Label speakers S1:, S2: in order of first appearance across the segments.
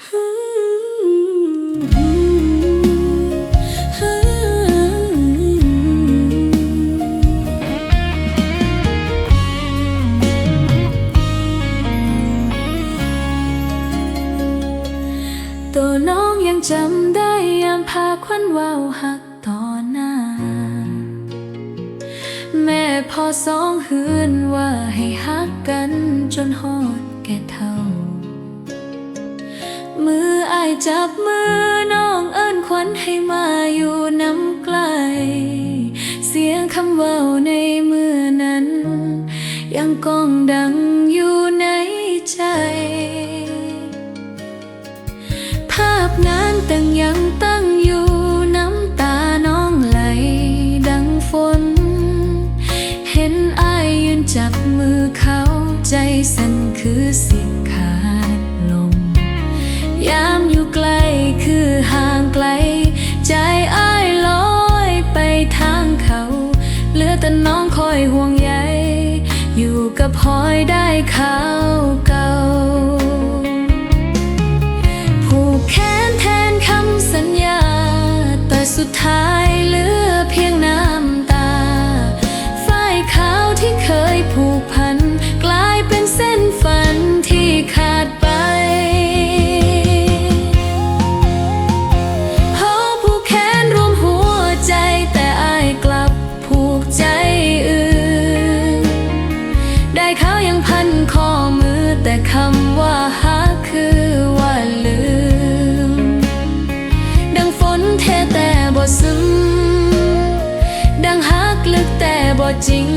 S1: ตัวน้องยังจำได้ยามพาควันวาวหักต่อหน้า แม่พอสองหืนว่าให้ฮักกันจนหอดแก่เท่า มืออายจับมือน้องเอิ้นควันให้มาอยู่น้ำไกล เสียงคำเว้าในมือนั้น ยังก้องดังอยู่ในใจ ภาพนั้นตั้งยังตั้งอยู่น้ำตาน้องไหลดังฝน เห็นอายยืนจับมือเขาใจสั่นคือสิขาดลม ยามอยู่ไกลคือห่างไกล ใจอ้ายลอยไปทางเขา เหลือแต่น้องคอยห่วงใยอยู่กับพอยได้ข่าวเก่าผูกแขนแทนคำสัญญา แต่สุดท้าย นข้อมือแต่คำว่าหาคือว่าลืม ดังฝนเทแต่บ่ซึม ดังฮักลึกแต่บ่จริง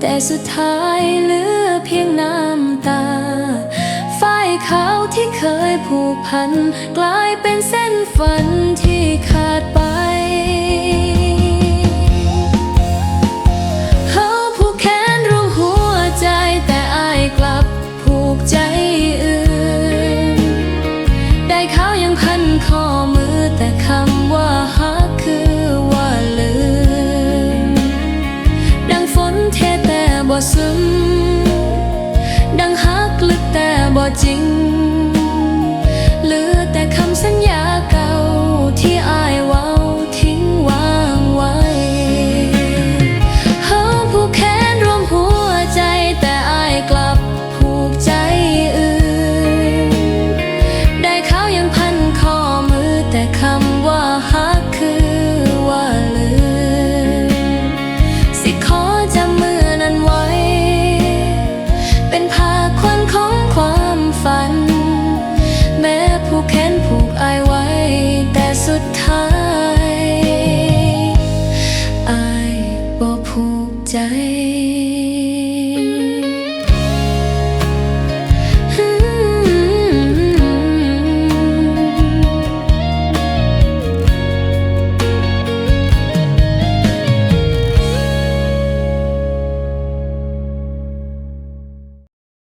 S1: แต่สุดท้ายเหลือเพียงน้ำตา ฝ้ายขาวที่เคยผูกพัน กลายเป็นเส้นฝันที่ขาด jardim.